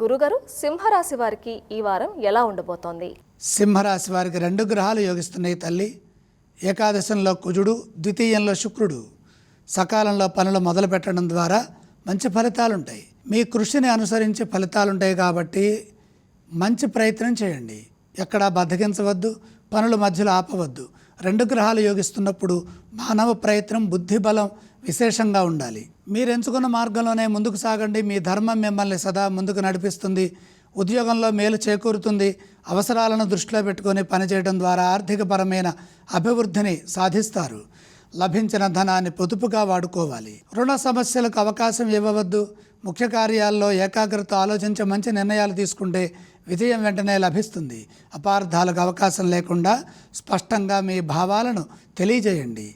గురుగారు సింహరాశి వారికి ఈ వారం ఎలా ఉండబోతోంది? సింహరాశి వారికి రెండు గ్రహాలు యోగిస్తున్నాయి తల్లి. ఏకాదశంలో కుజుడు ద్వితీయంలో శుక్రుడు. సకాలంలో పనులు మొదలు పెట్టడం ద్వారా మంచి ఫలితాలుంటాయి. మీ కృషిని అనుసరించి ఫలితాలు ఉంటాయి కాబట్టి మంచి ప్రయత్నం చేయండి. ఎక్కడా బద్దగించవద్దు పనుల మధ్యలో ఆపవద్దు. రెండు గ్రహాలు యోగిస్తున్నప్పుడు మానవ ప్రయత్నం బుద్ధిబలం విశేషంగా ఉండాలి. మీరు ఎంచుకున్న మార్గంలోనే ముందుకు సాగండి. మీ ధర్మం మిమ్మల్ని సదా ముందుకు నడిపిస్తుంది. ఉద్యోగంలో మేలు చేకూరుతుంది. అవసరాలను దృష్టిలో పెట్టుకొని పనిచేయడం ద్వారా ఆర్థికపరమైన అభివృద్ధిని సాధిస్తారు. లభించిన ధనాన్ని పొదుపుగా వాడుకోవాలి. రుణ సమస్యలకు అవకాశం ఇవ్వవద్దు. ముఖ్య కార్యాల్లో ఏకాగ్రత ఆలోచించి మంచి నిర్ణయాలు తీసుకుంటే విజయం వెంటనే లభిస్తుంది. అపార్థాలకు అవకాశం లేకుండా స్పష్టంగా మీ భావాలను తెలియజేయండి.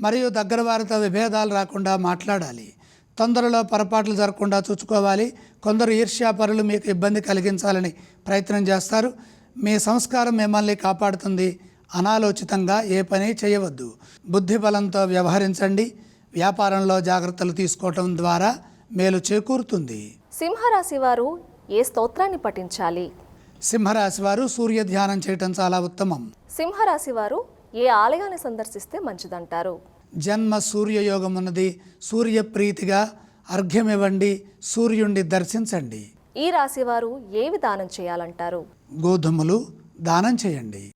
మరియు దగ్గర వారితో విభేదాలు రాకుండా మాట్లాడాలి. తొందరలో పొరపాట్లు జరగకుండా చూసుకోవాలి. కొందరు ఈర్ష్యాపరులు మీకు ఇబ్బంది కలిగించాలని ప్రయత్నం చేస్తారు. మీ సంస్కారం మిమ్మల్ని కాపాడుతుంది. అనాలోచితంగా ఏ పని చేయవద్దు. బుద్ధి బలంతో వ్యవహరించండి. వ్యాపారంలో జాగ్రత్తలు తీసుకోవటం ద్వారా మేలు చేకూరుతుంది. సింహరాశి వారు ఏ స్తోత్రాన్ని పఠించాలి? సింహరాశి వారు సూర్య ధ్యానం చేయటం చాలా ఉత్తమం. సింహరాశి వారు ఏ ఆలయాన్ని సందర్శిస్తే మంచిదంటారు? జన్మ సూర్యయోగం ఉన్నది. సూర్యప్రీతిగా అర్ఘ్యమివ్వండి. సూర్యుణ్ణి దర్శించండి. ఈ రాశి వారు ఏవి దానం చేయాలంటారు? గోధుమలు దానం చేయండి.